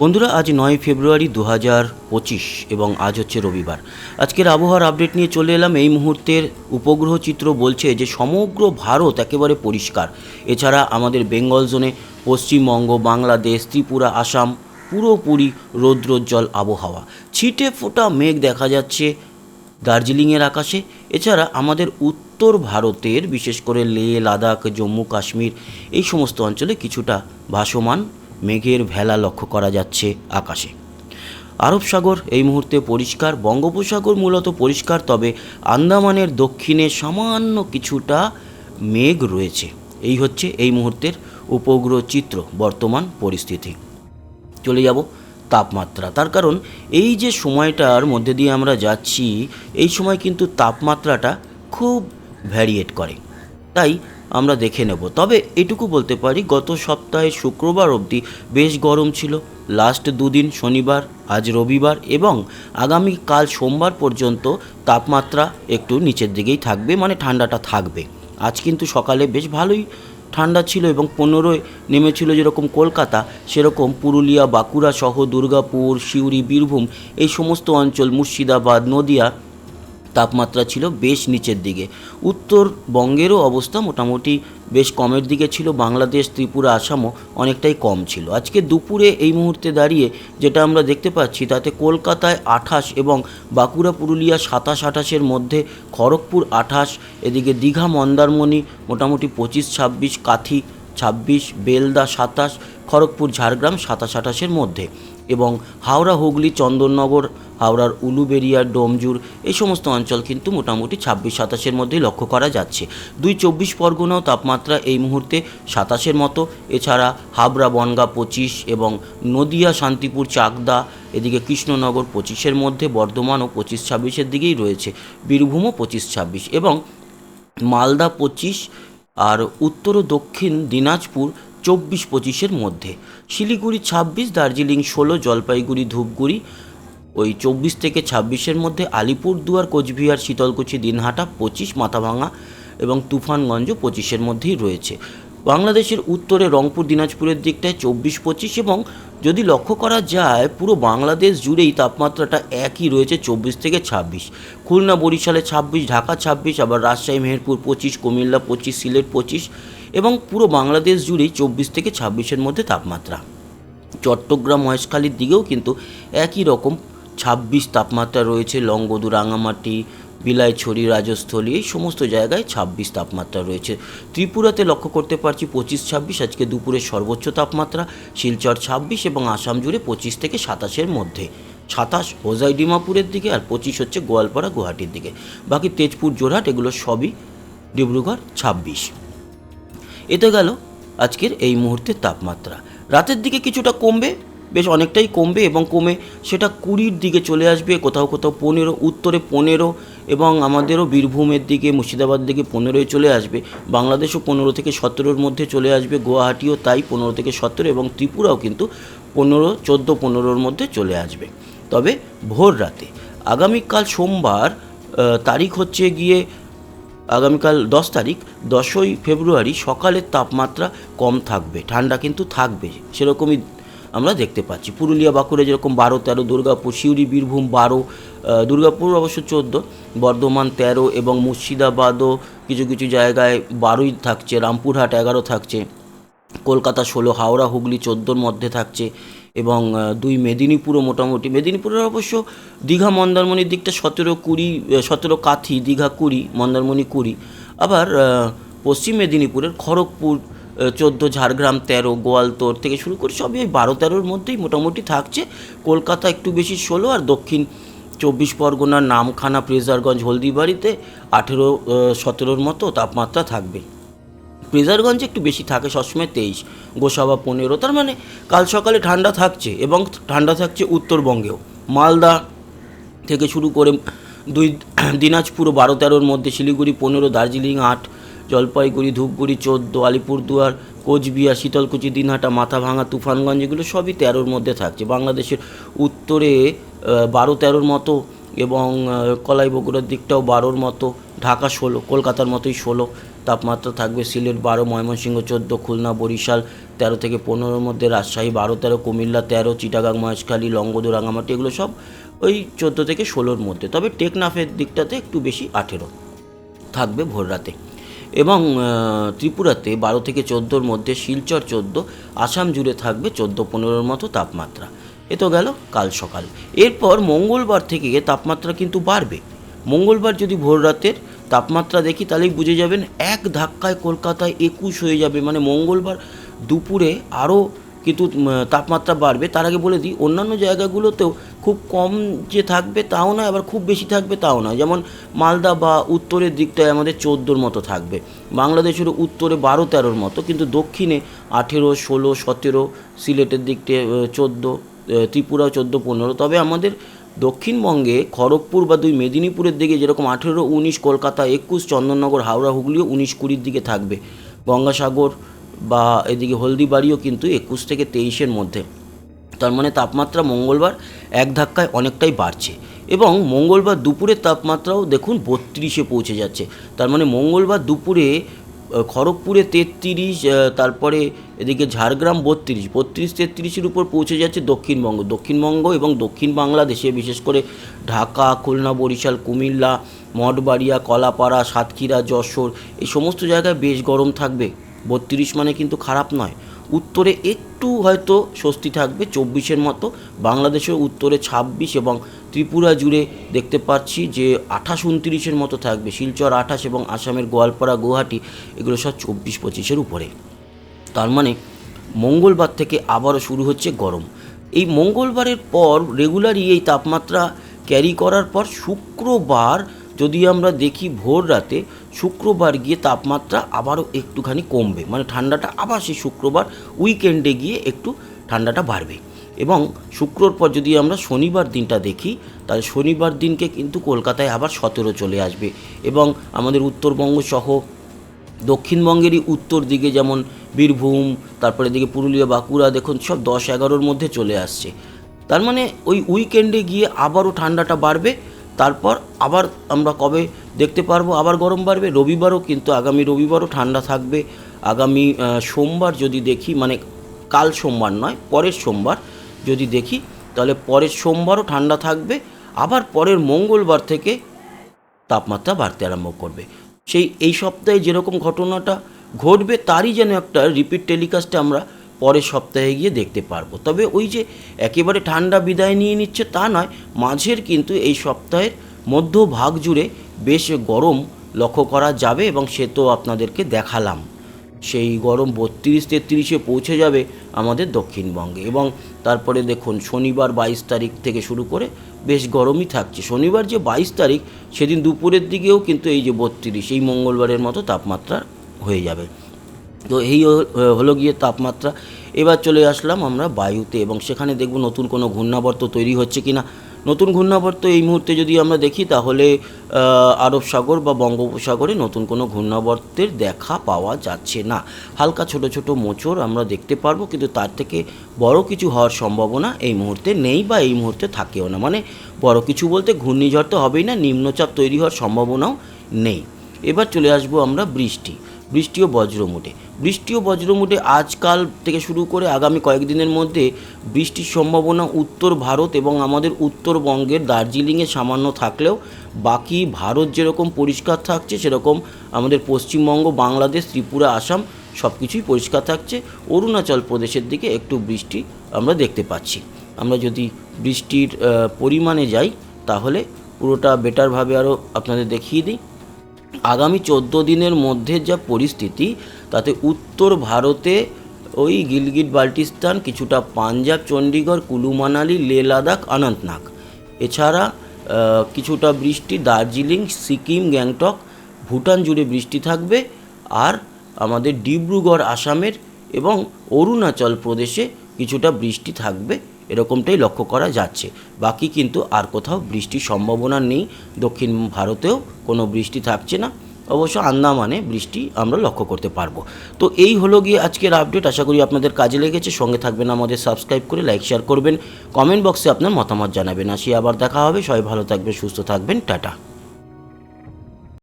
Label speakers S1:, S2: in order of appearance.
S1: বন্ধুরা, আজ নয় ফেব্রুয়ারি দু হাজার পঁচিশ এবং আজ হচ্ছে রবিবার। আজকের আবহাওয়ার আপডেট নিয়ে চলে এলাম। এই মুহূর্তের উপগ্রহ চিত্র বলছে যে, সমগ্র ভারত একেবারে পরিষ্কার। এছাড়া আমাদের বেঙ্গল জোনে, পশ্চিমবঙ্গ, বাংলাদেশ, ত্রিপুরা, আসাম পুরোপুরি রৌদ্রোজ্জ্বল আবহাওয়া। ছিটে ফোটা মেঘ দেখা যাচ্ছে দার্জিলিংয়ের আকাশে। এছাড়া আমাদের উত্তর ভারতের, বিশেষ করে লেহ লাদাখ, জম্মু, কাশ্মীর, এই সমস্ত অঞ্চলে কিছুটা ভাসমান মেঘের ভেলা লক্ষ্য করা যাচ্ছে আকাশে। আরব সাগর এই মুহূর্তে পরিষ্কার, বঙ্গোপসাগর মূলত পরিষ্কার, তবে আন্দামানের দক্ষিণে সামান্য কিছুটা মেঘ রয়েছে। এই হচ্ছে এই মুহূর্তের উপগ্রহ চিত্র, বর্তমান পরিস্থিতি। চলে যাব তাপমাত্রা। তার কারণ এই যে সময়টার মধ্যে দিয়ে আমরা যাচ্ছি, এই সময় কিন্তু তাপমাত্রাটা খুব ভ্যারিয়েট করে। তাই আমরা দেখে নেব। তবে এটুকু বলতে পারি, গত সপ্তাহে শুক্রবার অবধি বেশ গরম ছিল। লাস্ট দুদিন, শনিবার, আজ রবিবার এবং আগামী কাল সোমবার পর্যন্ত তাপমাত্রা একটু নিচের দিকেই থাকবে মানে ঠান্ডাটা থাকবে। আজ কিন্তু সকালে বেশ ভালোই ঠান্ডা ছিল এবং পনেরোয় নেমেছিল যেরকম কলকাতা, সেরকম পুরুলিয়া, বাঁকুড়া সহ দুর্গাপুর, সিউড়ি, বীরভূম, এই সমস্ত অঞ্চল, মুর্শিদাবাদ, নদিয়া তাপমাত্রা ছিল বেশ নিচের দিকে। উত্তরবঙ্গেরও অবস্থা মোটামুটি বেশ কমের দিকে ছিল। বাংলাদেশ, ত্রিপুরা, আসামও অনেকটাই কম ছিল। আজকে দুপুরে এই মুহূর্তে দাঁড়িয়ে যেটা আমরা দেখতে পাচ্ছি, তাতে কলকাতায় আঠাশ এবং বাঁকুড়া, পুরুলিয়া সাতাশ, আঠাশের মধ্যে, খড়গপুর আঠাশ, এদিকে দীঘা, মন্দারমণি মোটামুটি পঁচিশ, ছাব্বিশ, কাথি ছাব্বিশ, বেলদা সাতাশ, খড়গপুর, ঝাড়গ্রাম সাতাশ, আঠাশের মধ্যে। এবং হাওড়া, হুগলি, চন্দননগর, হাওড়ার উলুবেরিয়া ডোমজুর এই সমস্ত অঞ্চল কিন্তু মোটামুটি ছাব্বিশ, সাতাশের মধ্যেই লক্ষ্য করা যাচ্ছে। দুই চব্বিশ পরগনাও তাপমাত্রা এই মুহূর্তে সাতাশের মতো। এছাড়া হাবড়া, বনগা পঁচিশ এবং নদিয়া, শান্তিপুর, চাকদা, এদিকে কৃষ্ণনগর পঁচিশের মধ্যে, বর্ধমানও পঁচিশ, ছাব্বিশের দিকেই রয়েছে। বীরভূমও পঁচিশ, ছাব্বিশ এবং মালদা পঁচিশ আর উত্তর ও দক্ষিণ দিনাজপুর চব্বিশ পঁচিশের মধ্যে। শিলিগুড়ি ছাব্বিশ, দার্জিলিং ষোলো, জলপাইগুড়ি ধূপগুড়ি, ওই চব্বিশ থেকে ছাব্বিশের মধ্যে আলিপুরদুয়ার, কোচবিহার, শীতলকুচি, দিনহাটা পঁচিশ মাথাভাঙা এবং তুফানগঞ্জ পঁচিশের মধ্যেই রয়েছে। বাংলাদেশের উত্তরে রংপুর, দিনাজপুরের দিকটায় চব্বিশ পঁচিশ এবং যদি লক্ষ্য করা যায়, পুরো বাংলাদেশ জুড়েই তাপমাত্রাটা একই রয়েছে চব্বিশ থেকে ছাব্বিশ। খুলনা, বরিশালে ছাব্বিশ, ঢাকা ছাব্বিশ, আবার রাজশাহী, মেহেরপুর পঁচিশ, কুমিল্লা পঁচিশ, সিলেট পঁচিশ এবং পুরো বাংলাদেশ জুড়েই চব্বিশ থেকে ছাব্বিশের মধ্যে তাপমাত্রা। চট্টগ্রাম মহেশখালীর দিকেও কিন্তু একই রকম ছাব্বিশ তাপমাত্রা রয়েছে, লংগদু, রাঙামাটি, বিলাইছড়ি, রাজস্থলী, এই সমস্ত জায়গায় ছাব্বিশ তাপমাত্রা রয়েছে। ত্রিপুরাতে লক্ষ্য করতে পারছি পঁচিশ, ছাব্বিশ, আজকে দুপুরের সর্বোচ্চ তাপমাত্রা, শিলচর ছাব্বিশ এবং আসাম জুড়ে পঁচিশ থেকে সাতাশের মধ্যে। সাতাশ হোজাই ডিমাপুরের দিকে আর পঁচিশ হচ্ছে গোয়ালপাড়া, গুয়াহাটির দিকে। বাকি তেজপুর জোরহাট এগুলো সবই ডিব্রুগড়, ছাব্বিশ। এতে গেল আজকের এই মুহূর্তের তাপমাত্রা। রাতের দিকে কিছুটা কমবে, বেশ অনেকটাই কমবে এবং কমে সেটা কুড়ির দিকে চলে আসবে, কোথাও কোথাও পনেরো, উত্তরে পনেরো এবং আমাদেরও বীরভূমের দিকে মুর্শিদাবাদ দিকে পনেরোয় চলে আসবে। বাংলাদেশও পনেরো থেকে সতেরোর মধ্যে চলে আসবে, গুয়াহাটিও তাই পনেরো থেকে সতেরো এবং ত্রিপুরাও কিন্তু পনেরো, চোদ্দ, পনেরোর মধ্যে চলে আসবে। তবে ভোর রাতে, আগামীকাল সোমবার তারিখ হচ্ছে গিয়ে আগামীকাল দশ তারিখ, দশই ফেব্রুয়ারি সকালের তাপমাত্রা কম থাকবে, ঠান্ডা কিন্তু থাকবে, সেরকমই আমরা দেখতে পাচ্ছি। পুরুলিয়া, বাঁকুড়া যেরকম বারো, তেরো, দুর্গাপুর, সিউড়ি, বীরভূম বারো দুর্গাপুর অবশ্য চোদ্দ, বর্ধমান তেরো এবং মুর্শিদাবাদও কিছু কিছু জায়গায় বারোই থাকছে, রামপুরহাট এগারো থাকছে, কলকাতা ষোলো, হাওড়া, হুগলি চোদ্দোর মধ্যে থাকছে। এবং দুই মেদিনীপুরও মোটামুটি। মেদিনীপুরের অবশ্য দীঘা মন্দারমণির দিকটা সতেরো কুড়ি সতেরো কাথি দীঘা কুড়ি, মন্দারমণি কুড়ি। আবার পশ্চিম মেদিনীপুরের খড়গপুর চোদ্দ, ঝাড়গ্রাম তেরো, গোয়ালতোর থেকে শুরু করে সবই ওই বারো তেরোর মধ্যেই মোটামুটি থাকছে। কলকাতা একটু বেশি ষোলো, আর দক্ষিণ চব্বিশ পরগনার নামখানা ফ্রেজারগঞ্জ হলদিবাড়িতে আঠেরো সতেরোর মতো তাপমাত্রা থাকবে। ফ্রেজারগঞ্জে একটু বেশি থাকে, সবসময় তেইশ, গোসাবা পনেরো, তার মানে কাল সকালে ঠান্ডা থাকছে এবং ঠান্ডা থাকছে উত্তরবঙ্গেও। মালদা থেকে শুরু করে দুই, দিনাজপুর বারো তেরোর মধ্যে, শিলিগুড়ি পনেরো, দার্জিলিং আট, জলপাইগুড়ি, ধূপগুড়ি চোদ্দ, আলিপুরদুয়ার, কোচবিহার, শীতলকুচি, দিনহাটা মাথাভাঙা তুফানগঞ্জ এগুলো সবই তেরোর মধ্যে থাকছে। বাংলাদেশের উত্তরে বারো তেরোর মতো এবং কলাই বগুড়ার দিকটাও বারোর মতো। ঢাকা ষোলো, কলকাতার মতোই ষোলো, তাপমাত্রা থাকবে সিলেট বারো, ময়মনসিংহ চোদ্দ, খুলনা, বরিশাল তেরো থেকে পনেরোর মধ্যে, রাজশাহী বারো, তেরো, কুমিল্লা তেরো, চিটাগাং, মহেশখালী লঙ্গদু রাঙামাটি এগুলো সব ওই চোদ্দ থেকে ষোলোর মধ্যে। তবে টেকনাফের দিকটাতে একটু বেশি আঠেরো থাকবে ভোর রাতে। এবং ত্রিপুরাতে বারো থেকে চোদ্দোর মধ্যে, শিলচর চোদ্দ, আসাম জুড়ে থাকবে চোদ্দ, পনেরোর মতো তাপমাত্রা। এ তো গেল কাল সকাল। এরপর মঙ্গলবার থেকে তাপমাত্রা কিন্তু বাড়বে। মঙ্গলবার যদি ভোর রাতের তাপমাত্রা দেখি, তাহলেই বুঝে যাবেন এক ধাক্কায় কলকাতায় একুশ হয়ে যাবে। মানে মঙ্গলবার দুপুরে আরও কিন্তু তাপমাত্রা বাড়বে। তার আগে বলে দিই, অন্যান্য জায়গাগুলোতেও খুব কম যে থাকবে তাও নয়, আবার খুব বেশি থাকবে তাও নয়। যেমন মালদা বা উত্তরের দিকটায় আমাদের চোদ্দোর মতো থাকবে। বাংলাদেশের উত্তরে বারো, তেরোর মতো। কিন্তু দক্ষিণে আঠেরো, ষোলো, সতেরো, সিলেটের দিকটে চোদ্দ ত্রিপুরাও চোদ্দ, পনেরো। তবে আমাদের দক্ষিণবঙ্গে খড়গপুর বা দুই মেদিনীপুরের দিকে যেরকম আঠেরো, উনিশ, কলকাতা, একুশ, চন্দননগর, হাওড়া, হুগলিও উনিশ কুড়ির দিকে থাকবে। গঙ্গাসাগর বা এদিকে হলদিবাড়িও কিন্তু একুশ থেকে তেইশের মধ্যে। তার মানে তাপমাত্রা মঙ্গলবার এক ধাক্কায় অনেকটাই বাড়ছে এবং মঙ্গলবার দুপুরের তাপমাত্রাও দেখুন বত্রিশে পৌঁছে যাচ্ছে। তার মানে মঙ্গলবার দুপুরে খড়গপুরে তেত্রিশ তারপরে এদিকে ঝাড়গ্রাম বত্রিশ বত্রিশ তেত্রিশের উপর পৌঁছে যাচ্ছে দক্ষিণবঙ্গ। দক্ষিণবঙ্গ এবং দক্ষিণ বাংলাদেশে বিশেষ করে ঢাকা, খুলনা, বরিশাল, কুমিল্লা, মঠবাড়িয়া, কলাপাড়া, সাতক্ষীরা, যশোর, এই সমস্ত জায়গায় বেশ গরম থাকবে। বত্রিশ মানে কিন্তু খারাপ নয়। উত্তরে একটু হয়তো স্বস্তি থাকবে, চব্বিশের মতো। বাংলাদেশের উত্তরে ছাব্বিশ এবং ত্রিপুরা জুড়ে দেখতে পাচ্ছি যে আঠাশ উনত্রিশের মতো থাকবে। শিলচর আঠাশ এবং আসামের গোয়ালপাড়া, গুয়াহাটি, এগুলো সব চব্বিশ পঁচিশের উপরে। তার মানে মঙ্গলবার থেকে আবারও শুরু হচ্ছে গরম। এই মঙ্গলবারের পর রেগুলারই এই তাপমাত্রা ক্যারি করার পর শুক্রবার যদি আমরা দেখি ভোর রাতে শুক্রবার গিয়ে তাপমাত্রা আবারও একটুখানি কমবে মানে ঠান্ডাটা আবার সেই শুক্রবার উইকেন্ডে গিয়ে একটু ঠান্ডাটা বাড়বে। এবং শুক্রর পর যদি আমরা শনিবার দিনটা দেখি, তাহলে শনিবার দিনকে কিন্তু কলকাতায় আবার সতেরো চলে আসবে। এবং আমাদের উত্তরবঙ্গ সহ দক্ষিণবঙ্গেরই উত্তর দিকে যেমন বীরভূম, তারপরে দিকে পুরুলিয়া, বাঁকুড়া, দেখুন সব দশ এগারোর মধ্যে চলে আসছে। তার মানে ওই উইকেন্ডে গিয়ে আবারও ঠান্ডাটা বাড়বে তারপর আবার আমরা কবে দেখতে পারব? আবার গরম বাড়বে? রবিবারও কিন্তু আগামী রবিবারও ঠান্ডা থাকবে। আগামী সোমবার যদি দেখি মানে কাল সোমবার নয়, পরের সোমবার যদি দেখি, তাহলে পরের সোমবারও ঠান্ডা থাকবে। আবার পরের মঙ্গলবার থেকে তাপমাত্রা বাড়তে আরম্ভ করবে। সেই, এই সপ্তাহে যেরকম ঘটনাটা ঘটবে, তারই যেন একটা রিপিট টেলিকাস্টে আমরা পরের সপ্তাহে গিয়ে দেখতে পারব। তবে ওই যে একেবারে ঠান্ডা বিদায় নিয়ে নিচ্ছে তা নয়, মাঝের কিন্তু এই সপ্তাহের মধ্যভাগ জুড়ে বেশ গরম লক্ষ্য করা যাবে এবং সে তো আপনাদেরকে দেখালাম। সেই গরম বত্রিশ তেত্রিশে পৌঁছে যাবে আমাদের দক্ষিণবঙ্গে এবং তারপরে দেখুন শনিবার বাইশ তারিখ থেকে শুরু করে বেশ গরমই থাকছে। শনিবার যে বাইশ তারিখ, সেদিন দুপুরের দিকেও কিন্তু এই যে বত্রিশ, এই মঙ্গলবারের মতো তাপমাত্রা হয়ে যাবে। তো এই হলো গিয়ে তাপমাত্রা। এবার চলে আসলাম আমরা বায়ুতে এবং সেখানে দেখব নতুন কোনো ঘূর্ণাবর্ত তৈরি হচ্ছে কি না নতুন ঘূর্ণাবর্ত এই মুহূর্তে যদি আমরা দেখি তাহলে আরব সাগর বা বঙ্গোপসাগরে নতুন কোনো ঘূর্ণাবর্তের দেখা পাওয়া যাচ্ছে না। হালকা ছোট ছোট মোচড় আমরা দেখতে পারব কিন্তু তার থেকে বড় কিছু হওয়ার সম্ভাবনা এই মুহূর্তে নেই বা এই মুহূর্তে থাকেও না। মানে বড় কিছু বলতে ঘূর্ণিঝড় তো হবেই না, নিম্নচাপ তৈরি হওয়ার সম্ভাবনাও নেই। এবার চলে আসব আমরা বৃষ্টি। বৃষ্টি ও বজ্রমুটে বৃষ্টি ও বজ্রমুটে আজকাল থেকে শুরু করে আগামী কয়েকদিনের মধ্যে বৃষ্টির সম্ভাবনা উত্তর ভারত এবং আমাদের উত্তরবঙ্গের দার্জিলিংয়ে সামান্য থাকলেও বাকি ভারত যেরকম পরিষ্কার থাকছে, সেরকম আমাদের পশ্চিমবঙ্গ, বাংলাদেশ, ত্রিপুরা, আসাম সব কিছুই পরিষ্কার থাকছে। অরুণাচল প্রদেশের দিকে একটু বৃষ্টি আমরা দেখতে পাচ্ছি। আমরা যদি বৃষ্টির পরিমাণে যাই, তাহলে পুরোটা বেটারভাবে আরও আপনাদের দেখিয়ে দিই। আগামী চোদ্দ দিনের মধ্যে যা পরিস্থিতি, তাতে উত্তর ভারতে ওই গিলগিট বাল্টিস্তান, কিছুটা পাঞ্জাব, চণ্ডীগড়, কুলু, মানালি, লে, লাদাখ, অনন্তনাগ। এছাড়া কিছুটা বৃষ্টি, দার্জিলিং, সিকিম, গ্যাংটক, ভুটান জুড়ে বৃষ্টি থাকবে। আর আমাদের ডিব্রুগড়, আসামের এবং অরুণাচল প্রদেশে কিছুটা বৃষ্টি থাকবে। এরকমটাই লক্ষ্য করা যাচ্ছে। বাকি কিন্তু আর কোথাও বৃষ্টির সম্ভাবনা নেই। দক্ষিণ ভারতেও কোনো বৃষ্টি থাকছে না। অবশ্য আন্দামানে বৃষ্টি আমরা লক্ষ্য করতে পারব। তো এই হলো গিয়ে আজকের আপডেট আশা করি আপনাদের কাজে লেগেছে। সঙ্গে থাকবেন আমাদের সাবস্ক্রাইব করে লাইক শেয়ার করবেন। কমেন্ট বক্সে আপনার মতামত জানাবেন। আসি আবার দেখা হবে। সবাই ভালো থাকবেন, সুস্থ থাকবেন। টাটা।